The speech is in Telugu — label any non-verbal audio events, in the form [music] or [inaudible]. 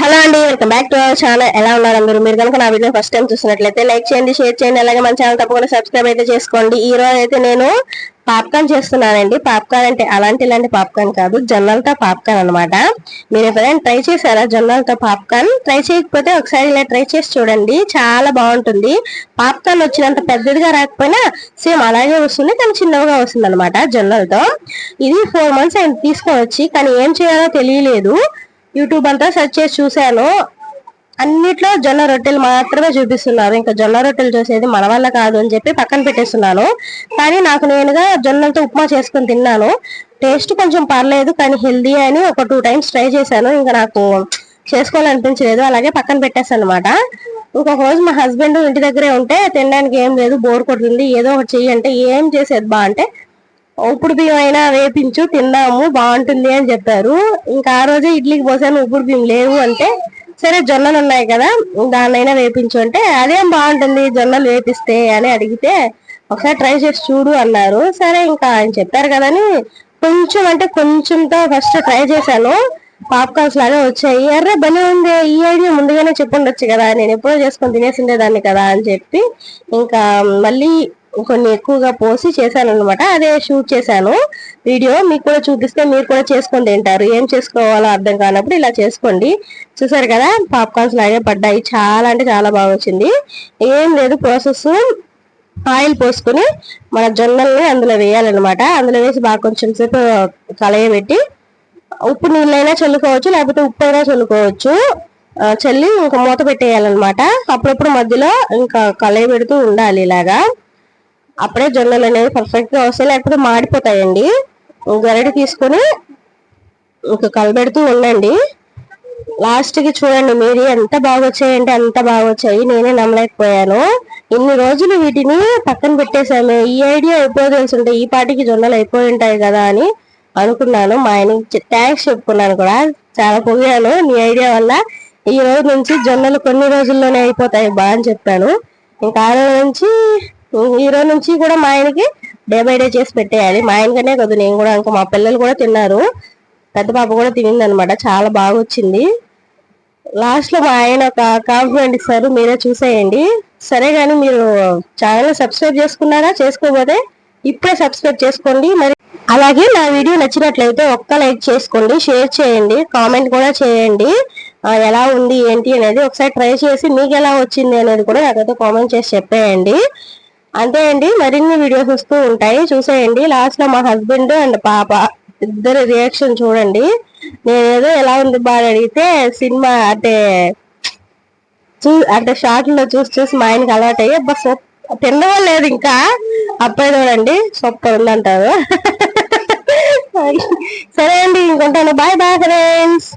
హలో అండి welcome back to our channel. ఎలా ఉన్నారు అందరూ? మీరు కనుక నా వీడియో ఫస్ట్ టైం చూసినట్లయితే లైక్ చేయండి షేర్ చేయండి అలాగే మన ఛానల్ తప్పకుండా సబ్స్క్రైబ్ అయితే చేసుకోండి. ఈ రోజు అయితే నేను పాప్కార్న్ చేస్తున్నానండి. పాప్కార్న్ అంటే అలాంటి ఇలాంటి పాప్కార్న్ కాదు జొన్నలతో పాప్కార్న్ అనమాట మీరు ఎప్పుడైనా ట్రై చేశారా జొన్నలతో పాప్కార్న్? ట్రై చేయకపోతే ఒకసారి ఇలా ట్రై చేసి చూడండి. చాలా బాగుంటుంది. పాప్కార్న్ వచ్చినంత పెద్దదిగా రాకపోయినా సేమ్ అలాగే వస్తుంది కానీ చిన్నగా వస్తుంది అనమాట జొన్నలతో. ఇది ఫోర్ మంత్స్ ఆయన తీసుకొని వచ్చి కానీ ఏం చేయాలో తెలియలేదు. యూట్యూబ్ అంతా సెర్చ్ చేసి చూశాను. అన్నిట్లో జొన్న రొట్టెలు మాత్రమే చూపిస్తున్నారు. ఇంకా జొన్న రొట్టెలు చూసేది మన వల్ల కాదు అని చెప్పి పక్కన పెట్టేస్తున్నాను. కానీ నాకు నేనుగా జొన్నలతో ఉప్మా చేసుకొని తిన్నాను. టేస్ట్ కొంచెం పర్లేదు కానీ హెల్దీ అని ఒక టూ టైమ్స్ ట్రై చేశాను. ఇంకా నాకు చేసుకోవాలనిపించలేదు. అలాగే పక్కన పెట్టేస్తాను అనమాట ఇంకొక రోజు మా హస్బెండ్ ఇంటి దగ్గరే ఉంటే తినడానికి ఏం లేదు బోర్ కొడుతుంది ఏదో ఒకటి చెయ్యి అంటే ఏం చేసేది బా అంటే ఉప్పుడు బియ్యం అయినా వేపించు తిందాము బాగుంటుంది అని చెప్పారు. ఇంకా ఆ రోజే ఇడ్లీకి పోసాను ఉప్పుడు బియ్యం లేవు అంటే సరే జొన్నలు ఉన్నాయి కదా దాన్నైనా వేపించు అంటే అదేం బాగుంటుంది జొన్నలు వేపిస్తే? అని అడిగితే ఒకసారి ట్రై చేసి చూడు అన్నారు. సరే ఇంకా ఆయన చెప్పారు కదని కొంచెం అంటే కొంచెంతో ఫస్ట్ ట్రై చేశాను. పాప్కార్న్స్ లాగా వచ్చాయి. ఎర్ర భలే ఉంది ఈ ఐడియా ముందుగానే చెప్పుండొచ్చు కదా నేను ఎప్పుడో చేసుకొని తినేసిండేదాన్ని కదా అని చెప్పి ఇంకా మళ్ళీ కొన్ని ఎక్కువగా పోసి చేశాను అనమాట అదే షూట్ చేశాను. వీడియో మీకు కూడా చూపిస్తే మీరు కూడా చేసుకొని తింటారు ఏం చేసుకోవాలో అర్థం కానప్పుడు ఇలా చేసుకోండి. చూసారు కదా పాప్కార్న్స్ లాగే పడ్డాయి. చాలా అంటే చాలా బాగా వచ్చింది. ఏం లేదు ప్రాసెస్ ఆయిల్ పోసుకొని మన జొన్నల్ని అందులో వేయాలన్నమాట. అందులో వేసి బాగా కొంచెం సేపు కలయబెట్టి ఉప్పు నీళ్ళైనా చల్లుకోవచ్చు లేకపోతే ఉప్పు అయినా చల్లుకోవచ్చు చల్లి ఇంకా మూత పెట్టేయాలన్నమాట. అప్పుడప్పుడు మధ్యలో ఇంకా కలయి పెడుతూ ఉండాలి ఇలాగా. అప్పుడే జొన్నలు అనేవి పర్ఫెక్ట్గా వస్తాయి లేకపోతే మాడిపోతాయండి. గరిటె తీసుకొని ఇంకా కలబెడుతూ ఉండండి. లాస్ట్కి చూడండి మీరు ఎంత బాగా వచ్చాయంటే అంత బాగా వచ్చాయి. నేనే నమ్మలేకపోయాను. ఇన్ని రోజులు వీటిని పక్కన పెట్టేశాము. ఈ ఐడియా ఎప్పుడో తెలుసుంటే ఈ పాటికి జొన్నలు అయిపోయి ఉంటాయి కదా అని అనుకున్నాను. మా ఆయనకి థ్యాంక్స్ చెప్పుకున్నాను కూడా. చాలా పొగిడాను. నీ ఐడియా వల్ల ఈ రోజు నుంచి జొన్నలు కొన్ని రోజుల్లోనే అయిపోతాయి బా అని చెప్పాను. ఇంకా ఆ రోజు నుంచి ఈ రోజు నుంచి కూడా మా ఆయనకి డే బై డే చేసి పెట్టేయాలి. మా ఆయనకనే కదా నేను కూడా ఇంకా మా పిల్లలు కూడా తిన్నారు. పెద్ద పాప కూడా తినింది అనమాట చాలా బాగా వచ్చింది లాస్ట్లో మా ఆయన ఒక కాంప్లిమెంట్ ఇస్తారు. మీరే చూసేయండి. సరే కానీ మీరు ఛానల్ సబ్స్క్రైబ్ చేసుకున్నారా? చేసుకోకపోతే ఇప్పుడే సబ్స్క్రైబ్ చేసుకోండి. మరి అలాగే నా వీడియో నచ్చినట్లయితే ఒక్క లైక్ చేసుకోండి. షేర్ చేయండి. కామెంట్ కూడా చేయండి. ఎలా ఉంది ఏంటి అనేది ఒకసారి ట్రై చేసి మీకు ఎలా వచ్చింది అనేది కూడా నాకైతే కామెంట్ చేసి చెప్పేయండి. అంతే అండి. మరిన్ని వీడియోస్ వస్తూ ఉంటాయి. చూసేయండి. లాస్ట్లో మా హస్బెండ్ అండ్ పాప ఇద్దరు రియాక్షన్ చూడండి. నేనేదో ఎలా ఉంది బాగా అడిగితే సినిమా అంటే చూ అంటే షార్ట్లో చూసి చూసి మా ఆయనకి అలవాటు అయ్యి బస్ తినడం లేదు ఇంకా. అబ్బాయి చూడండి. సూపర్ ఉందంటారు. [laughs] సరే అండి ఇంకొంటాను. Bye bye friends.